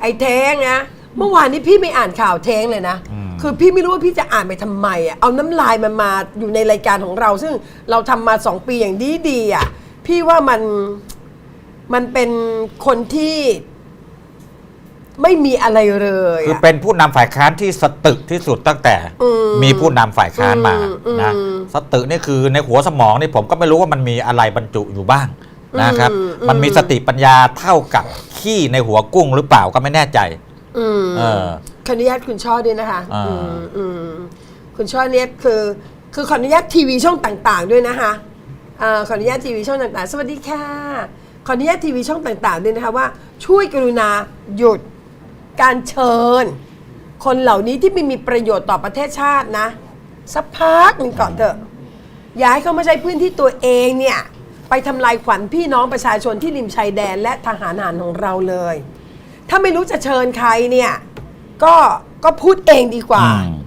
ไอ้แท้งนะ เมื่อวานนี้พี่ไม่อ่านข่าวแท้งเลยนะ อืม คือพี่ไม่รู้ว่าพี่จะอ่านไปทำไมอะ เอาน้ำลายมันมาอยู่ในรายการของเรา ซึ่งเราทำมาสองปีอย่างดีดีๆอะ พี่ว่ามัน มันเป็นคนที่ไม่มีอะไรเลยคืออะ เป็นผู้นำฝ่ายค้านที่สตึกที่สุดตั้งแต่อืมมีผู้นำฝ่ายค้านมาอืมอืม นะสตึกนี่คือในหัวสมองนี่ผมก็ไม่รู้ว่ามันมีอะไรบรรจุอยู่บ้าง นะครับอืมอืมมันมีสติปัญญาเท่ากับขี้ในหัวกุ้งหรือเปล่าก็ไม่แน่ใจอืมเออ ขออนุญาตคุณช่อด้วยนะคะอ่าอืมอืมคุณช่อเนี่ยคือคือขออนุญาตทีวีช่องต่างๆด้วยนะคะอ่าขออนุญาตทีวีช่องต่างๆ สวัสดีค่ะ ขออนุญาตทีวีช่องต่างๆด้วยนะคะว่า ช่วยกรุณาหยุดการเชิญ คนเหล่านี้ที่ไม่มีประโยชน์ต่อประเทศชาตินะ สักพักหนึ่งก่อนเถอะ อย่าให้เขามาใช้พื้นที่ตัวเองเนี่ย ไปทำลายขวัญพี่น้องประชาชนที่ริมชายแดนและทหารหารของเราเลย ถ้าไม่รู้จะเชิญใครเนี่ยก็ก็พูดเองดีกว่าอืม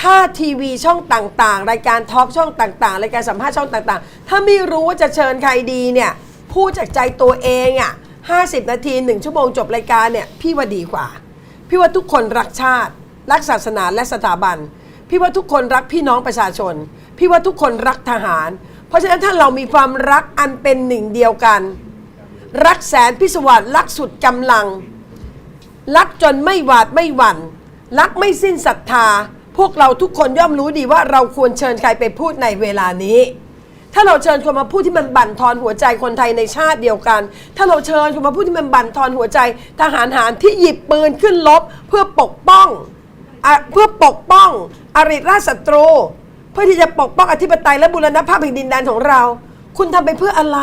ถ้าทีวีช่องต่างๆ รายการทอล์กช่องต่างๆ รายการสัมภาษณ์ช่องต่างๆ ถ้าไม่รู้ว่าจะเชิญใครดีเนี่ย พูดจากใจตัวเองอะ่ะ50นาทีหนึ่งชั่วโมงจบรายการเนี่ยพี่ว่าดีกว่า พี่ว่าทุกคนรักชาติ รักศาสนาและสถาบัน พี่ว่าทุกคนรักพี่น้องประชาชน พี่ว่าทุกคนรักทหาร เพราะฉะนั้นถ้าเรามีความรักอันเป็นหนึ่งเดียวกัน รักแสนพิศวาสรักสุดกำลัง รักจนไม่หวาดไม่หวัน่น รักไม่สิ้นศรัทธา พวกเราทุกคนย่อมรู้ดีว่าเราควรเชิญใครไปพูดในเวลานี้ ถ้าเราเชิญคนมาพูดที่มันบั่นทอนหัวใจคนไทยในชาติเดียวกัน ถ้าเราเชิญคนมาพูดที่มันบั่นทอนหัวใจ ทหารหารที่หยิบปืนขึ้นรบเพื่อปกป้องอเพื่อปกป้องอริราชศัตรู เพื่อที่จะปกป้องอธิปไตยและบูรณภาพแผ่นดินแดนของเรา คุณทำไปเพื่ออะไร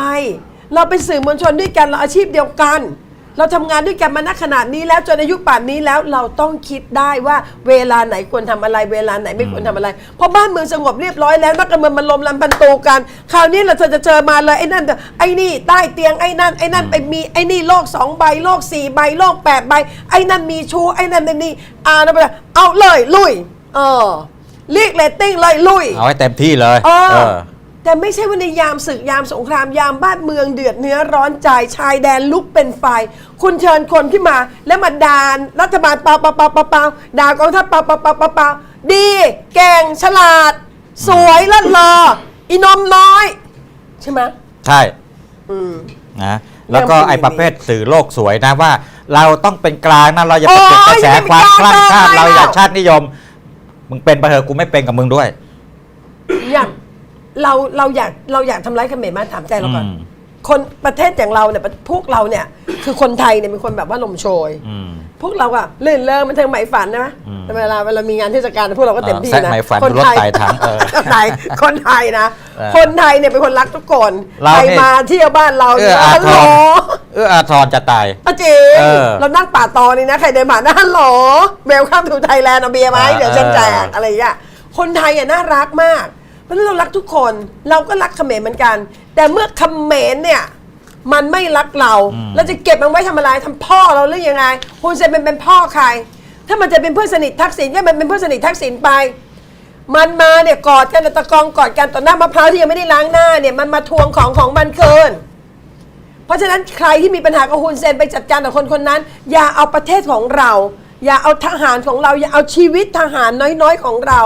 เราเป็นสื่อมวลชนด้วยกันเราอาชีพเดียวกัน เราทำงานด้วยกันมาณขนาดนี้แล้วจนอายุป่านนี้แล้วเราต้องคิดได้ว่าเวลาไหนควรทำอะไร เวลาไหนไม่ควรทำอะไรเพราะบ้านเมืองสงบเรียบร้อยแล้วนักการเมืองมันลมลำพันตูกัน คราวนี้เราจะเจอมาเลยไอ้นั่นไอ้นี่ใต้เตียงไอ้นั่นไอ้นั่นไปมีไอ้นี่โลกสองใบโลกสี่ใบโลกแปดใบไอ้นั่นมีชู้ไอ้นั่นไอ้นี่อ่านะไปเลยเอาเลยลุยเออ เรียกเรตติ้งเลยลุย เอาให้เต็มที่เลยเออ เออ แต่ไม่ใช่ว่าในยามศึกยามสงครามยามบ้านเมืองเดือดเนื้อร้อนใจชายแดนลุกเป็นไฟ คุณเชิญคนขึ้นมา แล้วมาด่ารัฐบาลเปล่าเปล่าเปล่าเปล่าเปล่าด่ากองทัพเปล่าเปล่าเปล่าเปล่าเปล่าดีเก่งฉลาด สวยเลิศเลออีนมน้อย ใช่ไหมใช่ อืม นะแล้วก็เรื่องไอ้ประเภทสื่อโลกสวยนะว่า เราต้องเป็นกลางนะเราอย่าไปโอ้เก็บกระแสยอย่าไปความคลั่งกลางชาติเลยเราอย่าแล้วชาตินิยม มึงเป็นไปเถอะกูไม่เป็นกับมึงด้วย อย่างเราเราอยากเราอยากทำร้ายเขมรมาถามใจเราก่อน อืม คนประเทศอย่างเราเนี่ยพวกเราเนี่ย คือคนไทยเนี่ยเป็นคนแบบว่าลมโชย อืม พวกเราอะเลื่นเลิงมันเทิงไหมฝันนะอืม แต่เวลาเวลามีงานเทศกาลพวกเราก็เต็มที่แซะนะไหมฝันคนรถไทยไต่ถังเออไหนคนไทยนะเออคนไทยเนี่ยเป็นคนรักทุกคนเราใครนี่มาเที่ยวบ้านเราเอื้ออาฮัลทโหลรเอื้ออาทรจะตายอะจริงเออเรานั่งป่าตอนี่นะใครเดินผ่านนะฮัลโหลเวลคัมทูไทยแลนด์เอาเบียร์ไหมเออเดี๋ยวฉันแจกเอออ อะไรอย่างเงี้ยคนไทยอะน่ารักมากเพราะฉะนั้นเรารักทุกคนเราก็รักเขมรเหมือนกัน แต่เมื่อเขมรเนี่ยมันไม่รักเราเราจะเก็บมันไว้ทำอะไรทำพ่อเราหรือยังไงฮุนเซนเป็นเป็นพ่อใคร ถ้ามันจะเป็นเพื่อนสนิททักษิณก็มันเป็นเพื่อนสนิททักษิณไป มันมาเนี่ยกอดกันตะกองกอดกันต่อหน้ามะพร้าวที่ยังไม่ได้ล้างหน้าเนี่ยมันมาทวงของของมันเกินเพราะฉะนั้นใครที่มีปัญหากับฮุนเซนไปจัดการกับคนคนนั้น อย่าเอาประเทศของเรา อย่าเอาทหารของเรา อย่าเอาชีวิตทหารน้อยๆของเรา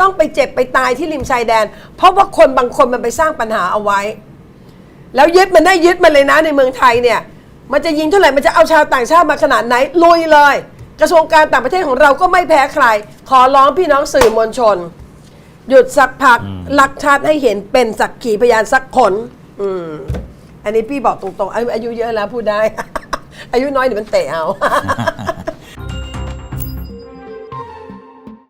ต้องไปเจ็บไปตายที่ริมชายแดน เพราะว่าคนบางคนมันไปสร้างปัญหาเอาไว้ แล้วยึดมันได้ยึดมันเลยนะในเมืองไทยเนี่ย มันจะยิงเท่าไหร่มันจะเอาชาวต่างชาติมาขนาดไหนลุยเลย กระทรวงการต่างประเทศของเราก็ไม่แพ้ใคร ขอร้องพี่น้องสื่อมวลชน หยุดสักพักหลักชาติให้เห็นเป็นสักขีพยานสักคนอืมอันนี้พี่บอกตรงๆอายุอายุเยอะแล้วพูดได้ อายุน้อยเดี๋ยวมันเตะเอา